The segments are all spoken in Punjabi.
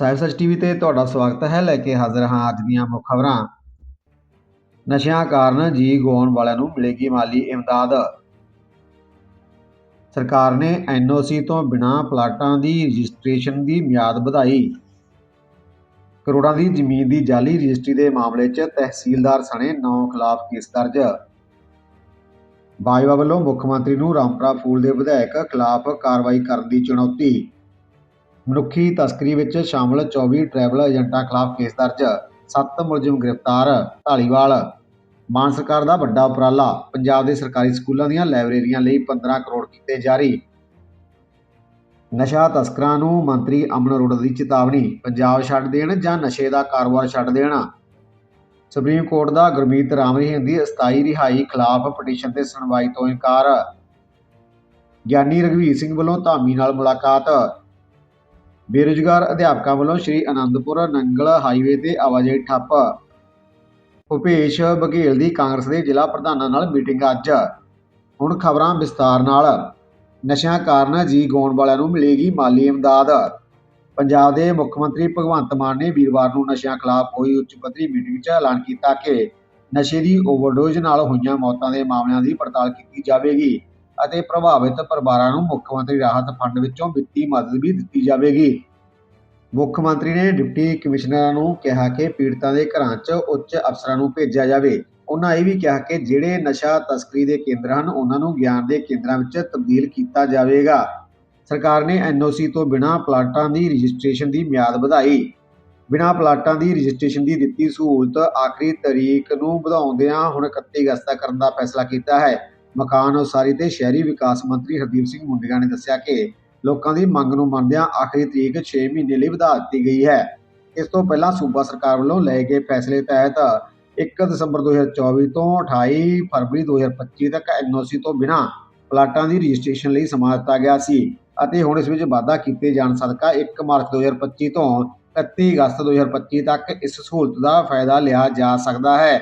ਸਾਹਿਬ ਸੱਚ ਟੀਵੀ ਤੇ ਤੁਹਾਡਾ ਸਵਾਗਤ ਹੈ, ਲੈ ਕੇ ਹਾਜ਼ਰ ਹਾਂ ਅੱਜ ਦੀਆਂ ਮੁੱਖ ਖਬਰਾਂ। ਨਸ਼ਿਆਂ ਕਾਰਨ ਜੀ ਗਵਾਉਣ ਵਾਲਿਆਂ ਨੂੰ ਮਿਲੇਗੀ ਮਾਲੀ ਇਮਦਾਦ। ਸਰਕਾਰ ਨੇ ਐਨਓਸੀ ਤੋਂ ਬਿਨਾਂ ਪਲਾਟਾਂ ਦੀ ਰਜਿਸਟ੍ਰੇਸ਼ਨ ਦੀ ਮਿਆਦ ਵਧਾਈ। ਕਰੋੜਾਂ ਦੀ ਜ਼ਮੀਨ ਦੀ ਜਾਲੀ ਰਜਿਸਟਰੀ ਦੇ ਮਾਮਲੇ 'ਚ ਤਹਿਸੀਲਦਾਰ ਸਣੇ 9 ਖਿਲਾਫ ਕੇਸ ਦਰਜ। ਬਾਜਵਾ ਵੱਲੋਂ ਮੁੱਖ ਮੰਤਰੀ ਨੂੰ ਰਾਮਪੁਰਾ ਫੂਲ ਦੇ ਵਿਧਾਇਕ ਖਿਲਾਫ ਕਾਰਵਾਈ ਕਰਨ ਦੀ ਚੁਣੌਤੀ। ਮਨੁੱਖੀ ਤਸਕਰੀ ਵਿੱਚ ਸ਼ਾਮਲ 24 ਟਰੈਵਲ ਏਜੰਟਾਂ ਖਿਲਾਫ ਕੇਸ ਦਰਜ, ਸੱਤ ਮੁਲਜ਼ਮ ਗ੍ਰਿਫਤਾਰ, ਢਾਲੀਵਾਲ। ਮਾਨ ਸਰਕਾਰ ਦਾ ਵੱਡਾ ਉਪਰਾਲਾ, ਪੰਜਾਬ ਦੇ ਸਰਕਾਰੀ ਸਕੂਲਾਂ ਦੀਆਂ ਲਾਇਬ੍ਰੇਰੀਆਂ ਲਈ 15 ਕਰੋੜ ਕੀਤੇ ਜਾਰੀ। ਨਸ਼ਾ ਤਸਕਰਾਂ ਨੂੰ ਮੰਤਰੀ ਅਮਨ ਅਰੋੜਾ ਦੀ ਚੇਤਾਵਨੀ, ਪੰਜਾਬ ਛੱਡ ਦੇਣ ਜਾਂ ਨਸ਼ੇ ਦਾ ਕਾਰੋਬਾਰ ਛੱਡ ਦੇਣ? ਸੁਪਰੀਮ ਕੋਰਟ ਦਾ ਗੁਰਮੀਤ ਰਾਮ ਰਹੀਮ ਦੀ ਅਸਥਾਈ ਰਿਹਾਈ ਖਿਲਾਫ ਪਟੀਸ਼ਨ ਤੇ ਸੁਣਵਾਈ ਤੋਂ ਇਨਕਾਰ। ਗਿਆਨੀ ਰਘਵੀਰ ਸਿੰਘ ਵੱਲੋਂ ਧਾਮੀ ਨਾਲ ਮੁਲਾਕਾਤ। ਬੇਰੁਜ਼ਗਾਰ ਅਧਿਆਪਕਾਂ ਵੱਲੋਂ ਸ਼੍ਰੀ ਅਨੰਦਪੁਰ ਨੰਗਲ ਹਾਈਵੇ ਤੇ ਆਵਾਜਾਈ ਠੱਪ। ਭੁਪੇਸ਼ ਬਘੇਲ ਦੀ ਕਾਂਗਰਸ ਦੇ ਜ਼ਿਲ੍ਹਾ ਪ੍ਰਧਾਨਾਂ ਨਾਲ ਮੀਟਿੰਗ ਅੱਜ। ਹੁਣ ਖਬਰਾਂ ਵਿਸਤਾਰ ਨਾਲ। ਨਸ਼ਿਆਂ ਕਾਰਨ ਜੀ ਗਾਉਣ ਵਾਲਿਆਂ ਨੂੰ ਮਿਲੇਗੀ ਮਾਲੀ ਇਮਦਾਦ ਪੰਜਾਬ ਦੇ ਮੁੱਖ ਮੰਤਰੀ ਭਗਵੰਤ ਮਾਨ ਨੇ ਵੀਰਵਾਰ ਨੂੰ ਨਸ਼ਿਆਂ ਖਿਲਾਫ ਹੋਈ ਉੱਚ ਪੱਧਰੀ ਮੀਟਿੰਗ 'ਚ ਐਲਾਨ ਕੀਤਾ ਕਿ ਨਸ਼ੇ ਦੀ ਓਵਰਡੋਜ਼ ਨਾਲ ਹੋਈਆਂ ਮੌਤਾਂ ਦੇ ਮਾਮਲਿਆਂ ਦੀ ਪੜਤਾਲ ਕੀਤੀ ਜਾਵੇਗੀ। ਅਤੇ ਪ੍ਰਭਾਵਿਤ ਪਰਿਵਾਰਾਂ ਨੂੰ ਮੁੱਖ ਮੰਤਰੀ ਰਾਹਤ ਫੰਡ ਵਿੱਚੋਂ ਵਿੱਤੀ ਮਦਦ ਵੀ ਦਿੱਤੀ ਜਾਵੇਗੀ। ਮੁੱਖ ਮੰਤਰੀ ਨੇ ਡਿਪਟੀ ਕਮਿਸ਼ਨਰਾਂ ਨੂੰ ਕਿਹਾ ਕਿ ਪੀੜਤਾਂ ਦੇ ਘਰਾਂ 'ਚ ਉੱਚ ਅਫਸਰਾਂ ਨੂੰ ਭੇਜਿਆ ਜਾਵੇ। ਉਹਨਾਂ ਇਹ ਵੀ ਕਿਹਾ ਕਿ ਜਿਹੜੇ ਨਸ਼ਾ ਤਸਕਰੀ ਦੇ ਕੇਂਦਰ ਹਨ, ਉਹਨਾਂ ਨੂੰ ਗਿਆਨ ਦੇ ਕੇਂਦਰਾਂ ਵਿੱਚ ਤਬਦੀਲ ਕੀਤਾ ਜਾਵੇਗਾ। ਸਰਕਾਰ ਨੇ ਐਨਓਸੀ ਤੋਂ ਬਿਨਾਂ ਪਲਾਟਾਂ ਦੀ ਰਜਿਸਟ੍ਰੇਸ਼ਨ ਦੀ ਮਿਆਦ ਵਧਾਈ। ਬਿਨਾਂ ਪਲਾਟਾਂ ਦੀ ਰਜਿਸਟ੍ਰੇਸ਼ਨ ਦੀ ਦਿੱਤੀ ਸਹੂਲਤ ਆਖਰੀ ਤਰੀਕ ਨੂੰ ਵਧਾਉਂਦਿਆਂ ਹੁਣ 31 ਅਗਸਤ ਤੱਕ ਕਰਨ ਦਾ ਫੈਸਲਾ ਕੀਤਾ ਹੈ। ਮਕਾਨ ਉਸਾਰੀ ਤੇ ਸ਼ਹਿਰੀ ਵਿਕਾਸ ਮੰਤਰੀ ਹਰਦੀਪ ਸਿੰਘ ਮੁੰਡਿਆ ਨੇ ਦੱਸਿਆ ਕਿ ਲੋਕਾਂ ਦੀ ਮੰਗ ਨੂੰ ਮੰਨਦਿਆਂ ਆਖਰੀ ਤਰੀਕ 6 ਮਹੀਨੇ ਲਈ ਵਧਾ ਦਿੱਤੀ ਗਈ ਹੈ। ਇਸ ਤੋਂ ਪਹਿਲਾਂ ਸੂਬਾ ਸਰਕਾਰ ਵੱਲੋਂ ਲਏ ਗਏ ਫੈਸਲੇ ਤਹਿਤ 1 ਦਸੰਬਰ 2024 ਤੋਂ 28 ਫਰਵਰੀ 2025 ਤੱਕ ਐਨਓਸੀ ਤੋਂ ਬਿਨਾਂ ਪਲਾਟਾਂ ਦੀ ਰਜਿਸਟ੍ਰੇਸ਼ਨ ਲਈ ਸਮਾਂ ਦਿੱਤਾ ਗਿਆ ਸੀ ਅਤੇ ਹੁਣ ਇਸ ਵਿੱਚ ਵਾਧਾ ਕੀਤੇ ਜਾਣ ਸਦਕਾ 1 ਮਾਰਚ 2025 ਤੋਂ 31 ਅਗਸਤ 2025 ਤੱਕ ਇਸ ਸਹੂਲਤ ਦਾ ਫਾਇਦਾ ਲਿਆ ਜਾ ਸਕਦਾ ਹੈ।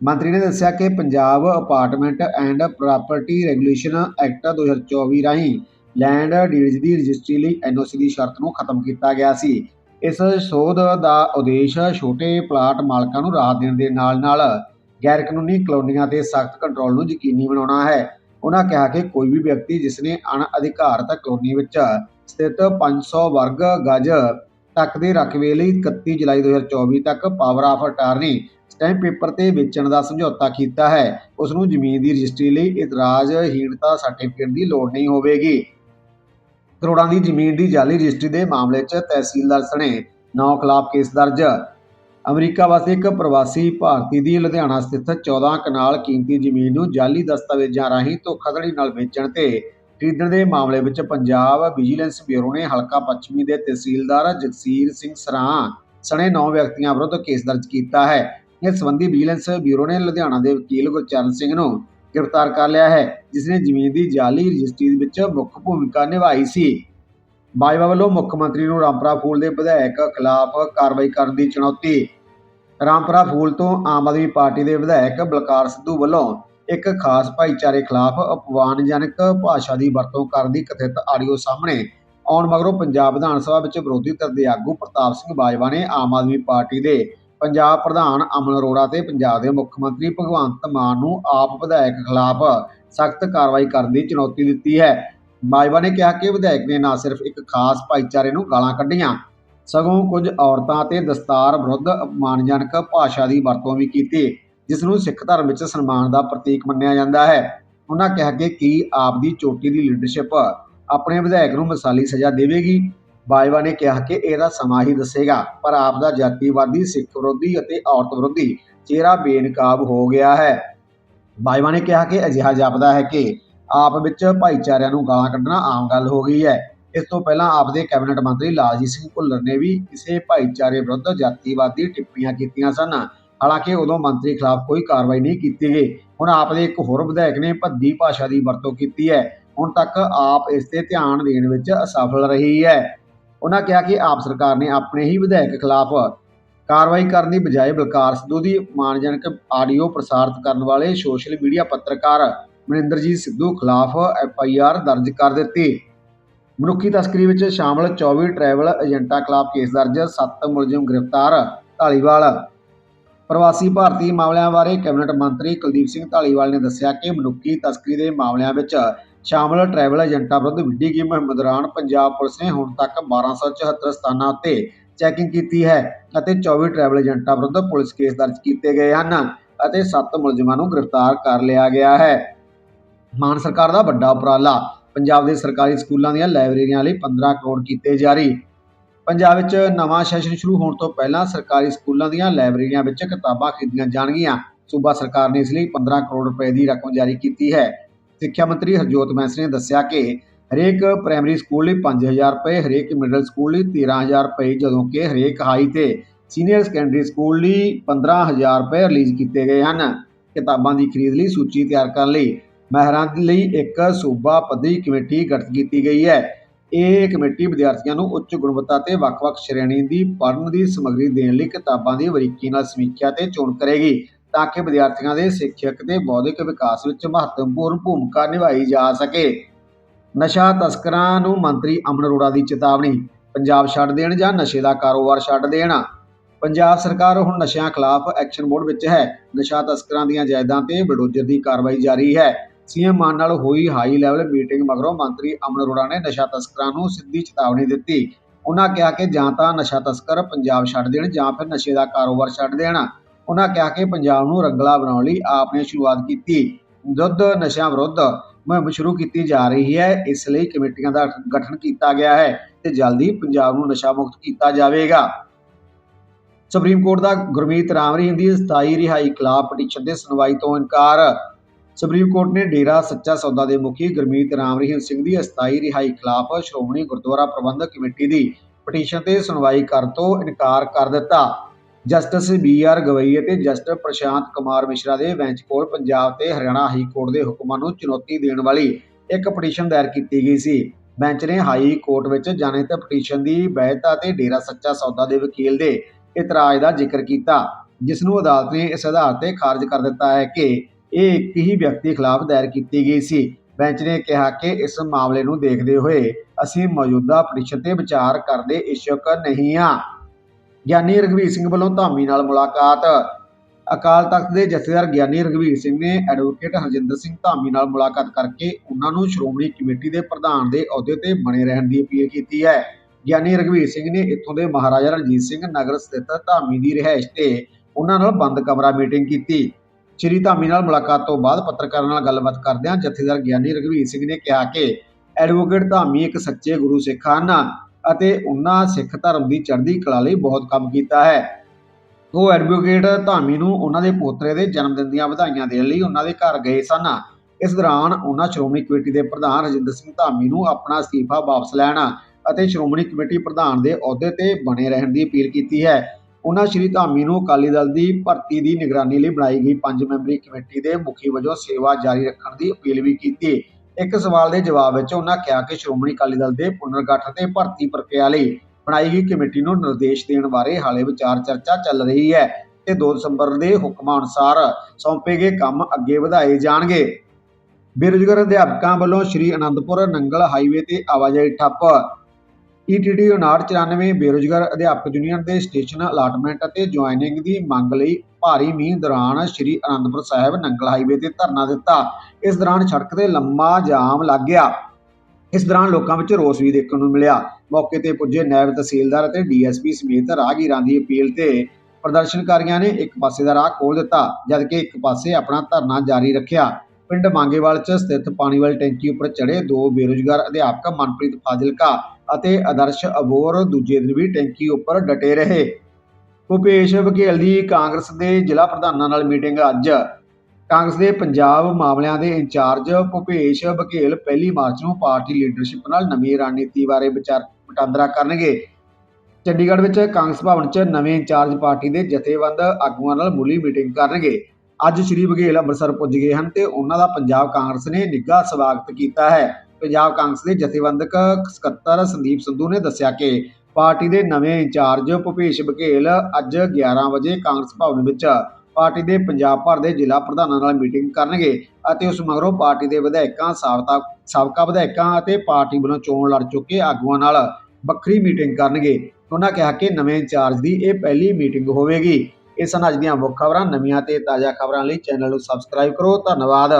ਮੰਤਰੀ ਨੇ ਦੱਸਿਆ ਕਿ Punjab apartment and property regulation act 2024 ਰਾਹੀਂ ਲੈਂਡ ਡੀਲਜ਼ ਦੀ ਰਜਿਸਟਰੀ ਲਈ ਐਨਓਸੀ ਦੀ ਸ਼ਰਤ ਨੂੰ ਖਤਮ ਕੀਤਾ ਗਿਆ ਸੀ। ਇਸ ਸੋਧ ਦਾ ਉਦੇਸ਼ ਛੋਟੇ ਪਲਾਟ ਮਾਲਕਾਂ ਨੂੰ ਰਾਹਤ ਦੇਣ ਦੇ ਨਾਲ-ਨਾਲ ਗੈਰ ਕਾਨੂੰਨੀ ਕਲੋਨੀਆਂ ਤੇ ਸਖਤ ਕੰਟਰੋਲ ਨੂੰ ਯਕੀਨੀ ਬਣਾਉਣਾ ਹੈ। ਉਹਨਾਂ ਕਿਹਾ ਕਿ ਕੋਈ ਵੀ ਵਿਅਕਤੀ ਜਿਸ ਨੇ ਅਣਅਧਿਕਾਰਤ ਕਲੋਨੀ ਵਿੱਚ ਸਥਿਤ 500 ਵਰਗ ਗਜ ਤੱਕ ਦੇ ਰਕਬੇ ਲਈ 31 ਜੁਲਾਈ 2024 ਤੱਕ power of attorney stamp paper ਤੇ ਵੇਚਣ ਦਾ ਸਮਝੌਤਾ ਕੀਤਾ ਹੈ। ਉਸ ਨੂੰ ਜ਼ਮੀਨ ਦੀ ਰਜਿਸਟਰੀ ਲਈ ਇਤਰਾਜ਼ਹੀਣਤਾ ਸਰਟੀਫਿਕੇਟ ਦੀ ਲੋੜ ਨਹੀਂ ਹੋਵੇਗੀ। ਕਰੋੜਾਂ ਦੀ ਜ਼ਮੀਨ ਦੀ ਜਾਲੀ ਰਜਿਸਟਰੀ ਦੇ ਮਾਮਲੇ 'ਚ ਤਹਿਸੀਲਦਾਰ ਸਣੇ ਨੌ ਖਿਲਾਫ ਕੇਸ ਦਰਜ। ਅਮਰੀਕਾ ਵਾਸਤੇ ਇੱਕ ਪ੍ਰਵਾਸੀ ਭਾਰਤੀ ਦੀ ਲੁਧਿਆਣਾ ਸਥਿਤ 14 ਕਨਾਲ ਕੀਮਤੀ ਜ਼ਮੀਨ ਨੂੰ ਜਾਲੀ ਦਸਤਾਵੇਜ਼ਾਂ ਰਾਹੀਂ ਧੋਖਾਧੜੀ ਨਾਲ ਵੇਚਣ ਤੇ ਖਰੀਦਣ ਦੇ ਮਾਮਲੇ ਵਿੱਚ ਪੰਜਾਬ ਵਿਜੀਲੈਂਸ ਬਿਊਰੋ ਨੇ ਹਲਕਾ ਪੱਛਮੀ ਦੇ ਤਹਿਸੀਲਦਾਰ ਜਗਸੀਰ ਸਿੰਘ ਸਰਾਂ ਸਣੇ 9 ਵਿਅਕਤੀਆਂ ਵਿਰੁੱਧ ਕੇਸ ਦਰਜ ਕੀਤਾ ਹੈ। ਇਸ ਸੰਬੰਧੀ ਵਿਜੀਲੈਂਸ ਬਿਊਰੋ ਨੇ ਲੁਧਿਆਣਾ ਦੇ ਵਕੀਲ ਗੁਰਚਰਨ ਸਿੰਘ ਨੂੰ ਗ੍ਰਿਫਤਾਰ ਕਰ ਲਿਆ ਹੈ ਜਿਸ ਨੇ ਜ਼ਮੀਨ ਦੀ ਜਾਲੀ ਰਜਿਸਟਰੀ ਵਿੱਚ ਮੁੱਖ ਭੂਮਿਕਾ ਨਿਭਾਈ ਸੀ। ਬਾਜਵਾ ਵੱਲੋਂ ਮੁੱਖ ਮੰਤਰੀ ਨੂੰ ਰਾਮਪੁਰਾ ਫੂਲ ਦੇ ਵਿਧਾਇਕ ਖਿਲਾਫ ਕਾਰਵਾਈ ਕਰਨ ਦੀ ਚੁਣੌਤੀ। ਰਾਮਪੁਰਾ ਫੂਲ ਤੋਂ ਆਮ ਆਦਮੀ ਪਾਰਟੀ ਦੇ ਵਿਧਾਇਕ ਬਲਕਾਰ ਸਿੱਧੂ ਵੱਲੋਂ ਇੱਕ ਖਾਸ ਭਾਈਚਾਰੇ ਖਿਲਾਫ ਅਪਮਾਨਜਨਕ ਭਾਸ਼ਾ ਦੀ ਵਰਤੋਂ ਕਰਨ ਦੀ ਕਥਿਤ ਆਡੀਓ ਸਾਹਮਣੇ ਆਉਣ ਮਗਰੋਂ ਪੰਜਾਬ ਵਿਧਾਨ ਸਭਾ ਵਿੱਚ ਵਿਰੋਧੀ ਧਿਰ ਦੇ ਆਗੂ ਪ੍ਰਤਾਪ ਸਿੰਘ ਬਾਜਵਾ ਨੇ ਆਮ ਆਦਮੀ ਪਾਰਟੀ ਦੇ ਪੰਜਾਬ ਪ੍ਰਧਾਨ ਅਮਨ ਅਰੋੜਾ ਤੇ ਪੰਜਾਬ ਦੇ ਮੁੱਖ ਮੰਤਰੀ ਭਗਵੰਤ ਮਾਨ ਨੂੰ ਆਪ ਵਿਧਾਇਕ ਖਿਲਾਫ ਸਖਤ ਕਾਰਵਾਈ ਕਰਨ ਦੀ ਚੁਣੌਤੀ ਦਿੱਤੀ ਹੈ। ਬਾਜਵਾ ਨੇ ਕਿਹਾ ਕਿ ਵਿਧਾਇਕ ਨੇ ਨਾ ਸਿਰਫ ਇੱਕ ਖਾਸ ਭਾਈਚਾਰੇ ਨੂੰ ਗਾਲਾਂ ਕੱਢੀਆਂ, ਸਗੋਂ ਕੁਝ ਔਰਤਾਂ ਤੇ ਦਸਤਾਰ ਵਿਰੁੱਧ ਅਪਮਾਨਜਨਕ ਭਾਸ਼ਾ ਦੀ ਵਰਤੋਂ ਵੀ ਕੀਤੀ, ਜਿਸ ਨੂੰ ਸਿੱਖ ਧਰਮ ਵਿੱਚ ਸਨਮਾਨ ਦਾ ਪ੍ਰਤੀਕ ਮੰਨਿਆ ਜਾਂਦਾ ਹੈ। ਉਹਨਾਂ ਕਿਹਾ ਕਿ ਕੀ ਆਪ ਦੀ ਚੋਟੀ ਦੀ ਲੀਡਰਸ਼ਿਪ ਆਪਣੇ ਵਿਧਾਇਕ ਨੂੰ ਮਿਸਾਲੀ ਸਜ਼ਾ ਦੇਵੇਗੀ? ਬਾਜਵਾ ਨੇ ਕਿਹਾ ਕਿ ਇਹਦਾ ਸਮਾਂ ਹੀ ਦੱਸੇਗਾ, ਪਰ ਆਪ ਦਾ ਜਾਤੀਵਾਦੀ, ਸਿੱਖ ਵਿਰੋਧੀ ਅਤੇ ਔਰਤ ਵਿਰੋਧੀ ਚਿਹਰਾ ਬੇਨਕਾਬ ਹੋ ਗਿਆ ਹੈ। ਬਾਜਵਾ ਨੇ ਕਿਹਾ ਕਿ ਅਜਿਹਾ ਜਾਪਦਾ ਹੈ ਕਿ ਆਪ ਵਿੱਚ ਭਾਈਚਾਰਿਆਂ ਨੂੰ ਗਾਲਾਂ ਕੱਢਣਾ ਆਮ ਗੱਲ ਹੋ ਗਈ ਹੈ। ਇਸ ਤੋਂ ਪਹਿਲਾਂ ਆਪ ਦੇ ਕੈਬਨਿਟ ਮੰਤਰੀ ਲਾਲਜੀਤ ਸਿੰਘ ਭੁੱਲਰ ਨੇ ਵੀ ਕਿਸੇ ਭਾਈਚਾਰੇ ਵਿਰੁੱਧ ਜਾਤੀਵਾਦੀ ਟਿੱਪਣੀਆਂ ਕੀਤੀਆਂ ਸਨ। ਹਾਲਾਂਕਿ ਉਦੋਂ ਮੰਤਰੀ ਖਿਲਾਫ ਕੋਈ ਕਾਰਵਾਈ ਨਹੀਂ ਕੀਤੀ ਗਈ। ਹੁਣ ਆਪ ਦੇ ਇੱਕ ਹੋਰ ਵਿਧਾਇਕ ਨੇ ਭੱਦੀ ਭਾਸ਼ਾ ਦੀ ਵਰਤੋਂ ਕੀਤੀ ਹੈ। ਹੁਣ ਤੱਕ ਆਪ ਇਸ ਤੇ ਧਿਆਨ ਦੇਣ ਵਿੱਚ ਅਸਫਲ ਰਹੀ ਹੈ। ਉਹਨਾਂ ਕਿਹਾ ਕਿ ਆਪ ਸਰਕਾਰ ਨੇ ਆਪਣੇ ਹੀ ਵਿਧਾਇਕ ਖਿਲਾਫ ਕਾਰਵਾਈ ਕਰਨ ਦੀ ਬਜਾਏ ਬਲਕਾਰ ਸਿੱਧੂ ਦੀ ਮਾਣਜਨਕ ਆਡੀਓ ਪ੍ਰਸਾਰਿਤ ਕਰਨ ਵਾਲੇ ਸੋਸ਼ਲ ਮੀਡੀਆ ਪੱਤਰਕਾਰ ਮਨਿੰਦਰਜੀਤ ਸਿੱਧੂ ਖਿਲਾਫ ਐਫ ਆਈ ਆਰ ਦਰਜ ਕਰ ਦਿੱਤੀ। ਮਨੁੱਖੀ ਤਸਕਰੀ ਵਿੱਚ ਸ਼ਾਮਲ 24 ਟਰੈਵਲ ਏਜੰਟਾਂ ਖਿਲਾਫ ਕੇਸ ਦਰਜ 7 ਮੁਲਜ਼ਮ ਗ੍ਰਿਫਤਾਰ ਢਾਲੀਵਾਲ ਪ੍ਰਵਾਸੀ ਭਾਰਤੀ ਮਾਮਲਿਆਂ ਬਾਰੇ ਕੈਬਨਿਟ ਮੰਤਰੀ ਕੁਲਦੀਪ ਸਿੰਘ ਢਾਲੀਵਾਲ ਨੇ ਦੱਸਿਆ ਕਿ ਮਨੁੱਖੀ ਤਸਕਰੀ ਦੇ ਮਾਮਲਿਆਂ ਵਿੱਚ ਸ਼ਾਮਲ ਟਰੈਵਲ ਏਜੰਟਾਂ ਵਿਰੁੱਧ ਵਿੱਢੀ ਗਈ ਮੁਹਿੰਮ ਦੌਰਾਨ ਪੰਜਾਬ ਪੁਲਿਸ ਨੇ ਹੁਣ ਤੱਕ 1274 ਸਥਾਨਾਂ ਉੱਤੇ ਚੈਕਿੰਗ ਕੀਤੀ ਹੈ ਅਤੇ 24 ਟਰੈਵਲ ਏਜੰਟਾਂ ਵਿਰੁੱਧ ਪੁਲਿਸ ਕੇਸ ਦਰਜ ਕੀਤੇ ਗਏ ਹਨ ਅਤੇ 7 ਮੁਲਜ਼ਮਾਂ ਨੂੰ ਗ੍ਰਿਫਤਾਰ ਕਰ ਲਿਆ ਗਿਆ ਹੈ। ਮਾਨ ਸਰਕਾਰ ਦਾ ਵੱਡਾ ਉਪਰਾਲਾ, ਪੰਜਾਬ ਦੇ ਸਰਕਾਰੀ ਸਕੂਲਾਂ ਦੀਆਂ ਲਾਇਬ੍ਰੇਰੀਆਂ ਲਈ 15 ਕਰੋੜ ਕੀਤੇ ਜਾਰੀ। ਪੰਜਾਬ ਵਿੱਚ ਨਵਾਂ ਸੈਸ਼ਨ ਸ਼ੁਰੂ ਹੋਣ ਤੋਂ ਪਹਿਲਾਂ ਸਰਕਾਰੀ ਸਕੂਲਾਂ ਦੀਆਂ ਲਾਇਬ੍ਰੇਰੀਆਂ ਵਿੱਚ ਕਿਤਾਬਾਂ ਖਰੀਦੀਆਂ ਜਾਣਗੀਆਂ। ਸੂਬਾ ਸਰਕਾਰ ਨੇ ਇਸ ਲਈ 15 ਕਰੋੜ ਰੁਪਏ ਦੀ ਰਕਮ ਜਾਰੀ ਕੀਤੀ ਹੈ। ਸਿੱਖਿਆ ਮੰਤਰੀ ਹਰਜੋਤ ਬੈਂਸ ਨੇ ਦੱਸਿਆ ਕਿ ਹਰੇਕ ਪ੍ਰਾਇਮਰੀ ਸਕੂਲ ਲਈ 5000 ਰੁਪਏ, ਹਰੇਕ ਮਿਡਲ ਸਕੂਲ ਲਈ 13000 ਰੁਪਏ, ਜਦੋਂ ਕਿ ਹਰੇਕ ਹਾਈ ਤੇ ਸੀਨੀਅਰ ਸੈਕੰਡਰੀ ਸਕੂਲ ਲਈ 15000 ਰੁਪਏ ਰਿਲੀਜ਼ ਕੀਤੇ ਗਏ ਹਨ। ਕਿਤਾਬਾਂ ਦੀ ਖਰੀਦ ਲਈ ਸੂਚੀ ਤਿਆਰ ਕਰਨ ਲਈ ਮਹਿਰਾਂ ਲਈ ਇੱਕ ਸੂਬਾ ਪੱਧਰੀ ਕਮੇਟੀ ਗਠਿਤ ਕੀਤੀ ਗਈ ਹੈ। ਇਹ ਕਮੇਟੀ ਵਿਦਿਆਰਥੀਆਂ ਨੂੰ ਉੱਚ ਗੁਣਵੱਤਾ ਤੇ ਵੱਖ-ਵੱਖ ਸ਼੍ਰੇਣੀ ਦੀ ਪੜ੍ਹਨ ਦੀ ਸਮੱਗਰੀ ਦੇਣ ਲਈ ਕਿਤਾਬਾਂ ਦੀ ਬਰੀਕੀ ਨਾਲ ਸਮੀਖਿਆ ਤੇ ਚੋਣ ਕਰੇਗੀ। ਤਾਂ ਕਿ ਵਿਦਿਆਰਥੀਆਂ ਦੇ ਸਿੱਖਿਅਕ ਤੇ ਬੌਧਿਕ ਵਿਕਾਸ ਵਿੱਚ ਮਹੱਤਵਪੂਰਨ ਭੂਮਿਕਾ ਨਿਭਾਈ ਜਾ ਸਕੇ। ਨਸ਼ਾ ਤਸਕਰਾਂ ਨੂੰ ਮੰਤਰੀ ਅਮਨ ਅਰੋੜਾ ਦੀ ਚੇਤਾਵਨੀ, ਪੰਜਾਬ ਛੱਡ ਦੇਣ ਜਾਂ ਨਸ਼ੇ ਦਾ ਕਾਰੋਬਾਰ ਛੱਡ ਦੇਣ। ਪੰਜਾਬ ਸਰਕਾਰ ਹੁਣ ਨਸ਼ਿਆਂ ਖਿਲਾਫ ਐਕਸ਼ਨ ਮੋਡ ਵਿੱਚ ਹੈ। ਨਸ਼ਾ ਤਸਕਰਾਂ ਦੀਆਂ ਜਾਇਦਾਦਾਂ ਤੇ ਬਡੋਜਰ ਦੀ ਕਾਰਵਾਈ ਜਾਰੀ ਹੈ। ਸੀਐਮ ਮਾਨ ਨਾਲ ਹੋਈ ਹਾਈ ਲੈਵਲ ਮੀਟਿੰਗ ਮਗਰੋਂ ਮੰਤਰੀ ਅਮਨ ਅਰੋੜਾ ਨੇ ਨਸ਼ਾ ਤਸਕਰਾਂ ਨੂੰ ਸਿੱਧੀ ਚੇਤਾਵਨੀ ਦਿੱਤੀ। ਉਹਨਾਂ ਕਿਹਾ ਕਿ ਜਾਂ ਤਾਂ ਨਸ਼ਾ ਤਸਕਰ ਪੰਜਾਬ ਛੱਡ ਦੇਣ ਜਾਂ ਫਿਰ ਨਸ਼ੇ ਦਾ ਕਾਰੋਬਾਰ ਛੱਡ ਦੇਣ। ਉਹਨਾਂ ਕਿਹਾ ਕਿ ਪੰਜਾਬ ਨੂੰ ਰੰਗਲਾ ਬਣਾਉਣ ਲਈ ਆਪ ਨੇ ਸ਼ੁਰੂਆਤ ਕੀਤੀ। ਦੁੱਧ ਨਸ਼ਿਆਂ ਵਿਰੁੱਧ ਮੁਹਿੰਮ ਸ਼ੁਰੂ ਕੀਤੀ ਜਾ ਰਹੀ ਹੈ। ਇਸ ਲਈ ਕਮੇਟੀਆਂ ਦਾ ਗਠਨ ਕੀਤਾ ਗਿਆ ਹੈ ਤੇ ਜਲਦੀ ਪੰਜਾਬ ਨੂੰ ਨਸ਼ਾ ਮੁਕਤ ਕੀਤਾ ਜਾਵੇਗਾ। ਸੁਪਰੀਮ ਕੋਰਟ ਦਾ ਗੁਰਮੀਤ ਰਾਮ ਰਹੀਮ ਦੀ ਸਥਾਈ ਰਿਹਾਈ ਖਿਲਾਫ ਪਟੀਸ਼ਨ ਤੇ ਸੁਣਵਾਈ ਤੋਂ ਇਨਕਾਰ। ਸੁਪਰੀਮ ਕੋਰਟ ਨੇ ਡੇਰਾ ਸੱਚਾ ਸੌਦਾ ਦੇ ਮੁਖੀ ਗੁਰਮੀਤ ਰਾਮ ਰਹੀਮ ਸਿੰਘ ਦੀ ਅਸਥਾਈ ਰਿਹਾਈ ਖਿਲਾਫ ਸ਼੍ਰੋਮਣੀ ਗੁਰਦੁਆਰਾ ਪ੍ਰਬੰਧਕ ਕਮੇਟੀ ਦੀ ਪਟੀਸ਼ਨ ਤੇ ਸੁਣਵਾਈ ਕਰਨ ਤੋਂ ਇਨਕਾਰ ਕਰ ਦਿੱਤਾ। ਜਸਟਿਸ ਬੀ ਆਰ ਗਵਈ ਅਤੇ ਜਸਟਿਸ ਪ੍ਰਸ਼ਾਂਤ ਕੁਮਾਰ ਮਿਸ਼ਰਾ ਦੇ ਬੈਂਚ ਕੋਲ ਪੰਜਾਬ ਤੇ ਹਰਿਆਣਾ ਹਾਈ ਕੋਰਟ ਦੇ ਹੁਕਮਾਂ ਨੂੰ ਚੁਣੌਤੀ ਦੇਣ ਵਾਲੀ ਇੱਕ ਪਟੀਸ਼ਨ ਦਾਇਰ ਕੀਤੀ ਗਈ ਸੀ। ਬੈਂਚ ਨੇ ਹਾਈ ਕੋਰਟ ਵਿੱਚ ਜਨਹਿਤ ਪਟੀਸ਼ਨ ਦੀ ਵੈਧਤਾ ਤੇ ਡੇਰਾ ਸੱਚਾ ਸੌਦਾ ਦੇ ਵਕੀਲ ਦੇ ਇਤਰਾਜ਼ ਦਾ ਜ਼ਿਕਰ ਕੀਤਾ, ਜਿਸ ਨੂੰ ਅਦਾਲਤ ਨੇ ਇਸ ਆਧਾਰ ਤੇ ਖਾਰਜ ਕਰ ਦਿੱਤਾ ਹੈ ਕਿ ਇਹ ਇੱਕ ਹੀ ਵਿਅਕਤੀ ਖਿਲਾਫ ਦਾਇਰ ਕੀਤੀ ਗਈ ਸੀ। ਬੈਂਚ ਨੇ ਕਿਹਾ ਕਿ ਇਸ ਮਾਮਲੇ ਨੂੰ ਦੇਖਦੇ ਹੋਏ ਅਸੀਂ ਮੌਜੂਦਾ ਪਟੀਸ਼ਨ ਤੇ ਵਿਚਾਰ ਕਰਦੇ ਇਛੁਕ ਨਹੀਂ ਹਾਂ ਗਿਆਨੀ ਰਘਵੀਰ ਸਿੰਘ ਵੱਲੋਂ ਧਾਮੀ ਨਾਲ ਮੁਲਾਕਾਤ। ਅਕਾਲ ਤਖਤ ਦੇ ਜਥੇਦਾਰ ਗਿਆਨੀ ਰਘਵੀਰ ਸਿੰਘ ਨੇ ਐਡਵੋਕੇਟ ਹਰਜਿੰਦਰ ਸਿੰਘ ਧਾਮੀ ਨਾਲ ਮੁਲਾਕਾਤ ਕਰਕੇ ਉਹਨਾਂ ਨੂੰ ਸ਼੍ਰੋਮਣੀ ਕਮੇਟੀ ਦੇ ਪ੍ਰਧਾਨ ਦੇ ਅਹੁਦੇ ਤੇ ਬਣੇ ਰਹਿਣ ਦੀ ਅਪੀਲ ਕੀਤੀ ਹੈ। ਗਿਆਨੀ ਰਘਵੀਰ ਸਿੰਘ ਨੇ ਇੱਥੋਂ ਦੇ ਮਹਾਰਾਜਾ ਰਣਜੀਤ ਸਿੰਘ ਨਗਰ ਸਥਿਤ ਧਾਮੀ ਦੀ ਰਿਹਾਇਸ਼ ਤੇ ਉਹਨਾਂ ਨਾਲ ਬੰਦ ਕਮਰਾ ਮੀਟਿੰਗ ਕੀਤੀ। ਸ਼੍ਰੀ ਧਾਮੀ ਨਾਲ ਮੁਲਾਕਾਤ ਤੋਂ ਬਾਅਦ ਪੱਤਰਕਾਰਾਂ ਨਾਲ ਗੱਲਬਾਤ ਕਰਦਿਆਂ ਜਥੇਦਾਰ ਗਿਆਨੀ ਰਘਵੀਰ ਸਿੰਘ ਨੇ ਕਿਹਾ ਕਿ ਐਡਵੋਕੇਟ ਧਾਮੀ ਇੱਕ ਸੱਚੇ ਗੁਰੂ ਸਿੱਖ ਹਨ। ਅਤੇ ਉਹਨਾਂ ਸਿੱਖ ਧਰਮ ਦੀ ਚੜ੍ਹਦੀ ਕਲਾ ਲਈ ਬਹੁਤ ਕੰਮ ਕੀਤਾ ਹੈ। ਉਹ ਐਡਵੋਕੇਟ ਧਾਮੀ ਨੂੰ ਉਹਨਾਂ ਦੇ ਪੋਤਰੇ ਦੇ ਜਨਮ ਦਿਨ ਦੀਆਂ ਵਧਾਈਆਂ ਦੇਣ ਲਈ ਉਹਨਾਂ ਦੇ ਘਰ ਗਏ ਸਨ। ਇਸ ਦੌਰਾਨ ਉਹਨਾਂ ਸ਼੍ਰੋਮਣੀ ਕਮੇਟੀ ਦੇ ਪ੍ਰਧਾਨ ਰਜਿੰਦਰ ਸਿੰਘ ਧਾਮੀ ਨੂੰ ਆਪਣਾ ਅਸਤੀਫਾ ਵਾਪਸ ਲੈਣ ਅਤੇ ਸ਼੍ਰੋਮਣੀ ਕਮੇਟੀ ਪ੍ਰਧਾਨ ਦੇ ਅਹੁਦੇ ਤੇ ਬਣੇ ਰਹਿਣ ਦੀ ਅਪੀਲ ਕੀਤੀ ਹੈ। ਉਹਨਾਂ ਸ਼੍ਰੀ ਧਾਮੀ ਨੂੰ ਅਕਾਲੀ ਦਲ ਦੀ ਭਰਤੀ ਦੀ ਨਿਗਰਾਨੀ ਲਈ ਬਣਾਈ ਗਈ ਪੰਜ ਮੈਂਬਰੀ ਕਮੇਟੀ ਦੇ ਮੁਖੀ ਵਜੋਂ ਸੇਵਾ ਜਾਰੀ ਰੱਖਣ ਦੀ ਅਪੀਲ ਵੀ ਕੀਤੀ। ਇੱਕ ਸਵਾਲ ਦੇ ਜਵਾਬ ਵਿੱਚ ਉਹਨਾਂ ਕਿਹਾ ਕਿ ਸ਼੍ਰੋਮਣੀ ਅਕਾਲੀ ਦਲ ਦੇ ਪੁਨਰਗਠਨ ਤੇ ਭਰਤੀ ਪ੍ਰਕਿਰਿਆ ਲਈ ਬਣਾਈ ਗਈ ਕਮੇਟੀ ਨੂੰ ਨਿਰਦੇਸ਼ ਦੇਣ ਬਾਰੇ ਹਾਲੇ ਵਿਚਾਰ ਚਰਚਾ ਚੱਲ ਰਹੀ ਹੈ ਤੇ 2 ਦਸੰਬਰ ਦੇ ਹੁਕਮਾਂ ਅਨੁਸਾਰ ਸੌਂਪੇ ਗਏ ਕੰਮ ਅੱਗੇ ਵਧਾਏ ਜਾਣਗੇ। ਬੇਰੁਜ਼ਗਾਰ ਅਧਿਆਪਕਾਂ ਵੱਲੋਂ ਸ਼੍ਰੀ ਅਨੰਦਪੁਰ ਨੰਗਲ ਹਾਈਵੇ ਤੇ ਆਵਾਜਾਈ ਠੱਪ। E ਈਟੀਡੀ 5994 ਬੇਰੁਜ਼ਗਾਰ ਅਧਿਆਪਕ ਯੂਨੀਅਨ ਦੇ ਸਟੇਸ਼ਨ ਅਲਾਟਮੈਂਟ ਅਤੇ ਜੁਆਇਨਿੰਗ ਦੀ ਮੰਗ ਲਈ ਭਾਰੀ ਮੀਂਹ ਦੌਰਾਨ ਸ਼੍ਰੀ ਅਨੰਦਪੁਰ ਸਾਹਿਬ ਨੰਗਲ ਹਾਈਵੇ ਤੇ ਧਰਨਾ ਦਿੱਤਾ। ਇਸ ਦੌਰਾਨ ਸੜਕ ਤੇ ਲੰਮਾ ਜਾਮ ਲੱਗ ਗਿਆ। ਇਸ ਦੌਰਾਨ ਲੋਕਾਂ ਵਿੱਚ ਰੋਸ ਵੀ ਦੇਖਣ ਨੂੰ ਮਿਲਿਆ। ਮੌਕੇ ਤੇ ਪੁੱਜੇ ਨਾਇਬ ਤਹਿਸੀਲਦਾਰ ਅਤੇ ਡੀਐਸਪੀ ਸਮੇਤ ਰਾਹਗੀਰਾਂ ਦੀ ਅਪੀਲ ਤੇ ਪ੍ਰਦਰਸ਼ਨਕਾਰੀਆਂ ਨੇ ਇੱਕ ਪਾਸੇ ਦਾ ਰਾਹ ਖੋਲ ਦਿੱਤਾ, ਜਦਕਿ ਇੱਕ ਪਾਸੇ ਆਪਣਾ ਧਰਨਾ ਜਾਰੀ ਰੱਖਿਆ। ਪਿੰਡ ਮੰਗੇਵਾਲ 'ਚ ਸਥਿਤ ਪਾਣੀ ਵਾਲੀ ਟੈਂਕੀ ਉੱਪਰ ਚੜੇ ਦੋ ਬੇਰੁਜ਼ਗਾਰ ਅਧਿਆਪਕ ਮਨਪ੍ਰੀਤ ਫਾਜ਼ਿਲਕਾ ਅਤੇ ਆਦਰਸ਼ ਅਬੋਰ ਦੂਜੇ ਦਿਨ ਵੀ ਟੈਂਕੀ ਉੱਪਰ ਡਟੇ ਰਹੇ। ਭੁਪੇਸ਼ ਬਘੇਲ ਦੀ ਕਾਂਗਰਸ ਦੇ ਜ਼ਿਲ੍ਹਾ ਪ੍ਰਧਾਨਾਂ ਨਾਲ ਮੀਟਿੰਗ ਅੱਜ। ਕਾਂਗਰਸ ਦੇ ਪੰਜਾਬ ਮਾਮਲਿਆਂ ਦੇ ਇੰਚਾਰਜ ਭੁਪੇਸ਼ ਬਘੇਲ ਪਹਿਲੀ ਮਾਰਚ ਨੂੰ ਪਾਰਟੀ ਲੀਡਰਸ਼ਿਪ ਨਾਲ ਨਵੀਂ ਰਣਨੀਤੀ ਬਾਰੇ ਵਿਚਾਰ ਵਟਾਂਦਰਾ ਕਰਨਗੇ। ਚੰਡੀਗੜ੍ਹ ਵਿੱਚ ਕਾਂਗਰਸ ਭਵਨ 'ਚ ਨਵੇਂ ਇੰਚਾਰਜ ਪਾਰਟੀ ਦੇ ਜਥੇਬੰਦ ਆਗੂਆਂ ਨਾਲ ਮੁੱਢਲੀ ਮੀਟਿੰਗ ਕਰਨਗੇ। ਅੱਜ ਸ਼੍ਰੀ ਬਘੇਲ ਅੰਮ੍ਰਿਤਸਰ ਪੁੱਜ ਗਏ ਹਨ ਤੇ ਉਹਨਾਂ ਦਾ ਪੰਜਾਬ ਕਾਂਗਰਸ ਨੇ ਨਿੱਘਾ ਸਵਾਗਤ ਕੀਤਾ ਹੈ। ਪੰਜਾਬ ਕਾਂਗਰਸ ਦੇ ਜਥੇਬੰਦਕ ਸਕੱਤਰ ਸੰਦੀਪ ਸੰਧੂ ਨੇ ਦੱਸਿਆ ਕਿ ਪਾਰਟੀ ਦੇ ਨਵੇਂ ਇੰਚਾਰਜ ਭੁਪੇਸ਼ ਬਘੇਲ ਅੱਜ 11 ਵਜੇ ਕਾਂਗਰਸ ਭਵਨ ਵਿੱਚ ਪਾਰਟੀ ਦੇ ਪੰਜਾਬ ਭਰ ਦੇ ਜ਼ਿਲ੍ਹਾ ਪ੍ਰਧਾਨਾਂ ਨਾਲ ਮੀਟਿੰਗ ਕਰਨਗੇ ਅਤੇ ਉਸ ਮਗਰੋਂ ਪਾਰਟੀ ਦੇ ਵਿਧਾਇਕਾਂ ਸਾਬਤਾ ਸਾਬਕਾ ਵਿਧਾਇਕਾਂ ਅਤੇ ਪਾਰਟੀ ਵੱਲੋਂ ਚੋਣ ਲੜ ਚੁੱਕੇ ਆਗੂਆਂ ਨਾਲ ਵੱਖਰੀ ਮੀਟਿੰਗ ਕਰਨਗੇ। ਉਹਨਾਂ ਕਿਹਾ ਕਿ ਨਵੇਂ ਇੰਚਾਰਜ ਦੀ ਇਹ ਪਹਿਲੀ ਮੀਟਿੰਗ ਹੋਵੇਗੀ। ਇਸ ਸਨ ਅੱਜ ਦੀਆਂ ਮੁੱਖ ਖਬਰਾਂ ਨਵੀਆਂ ਤੇ ਤਾਜ਼ਾ ਖਬਰਾਂ ਲਈ ਚੈਨਲ ਨੂੰ ਸਬਸਕ੍ਰਾਈਬ ਕਰੋ। ਧੰਨਵਾਦ।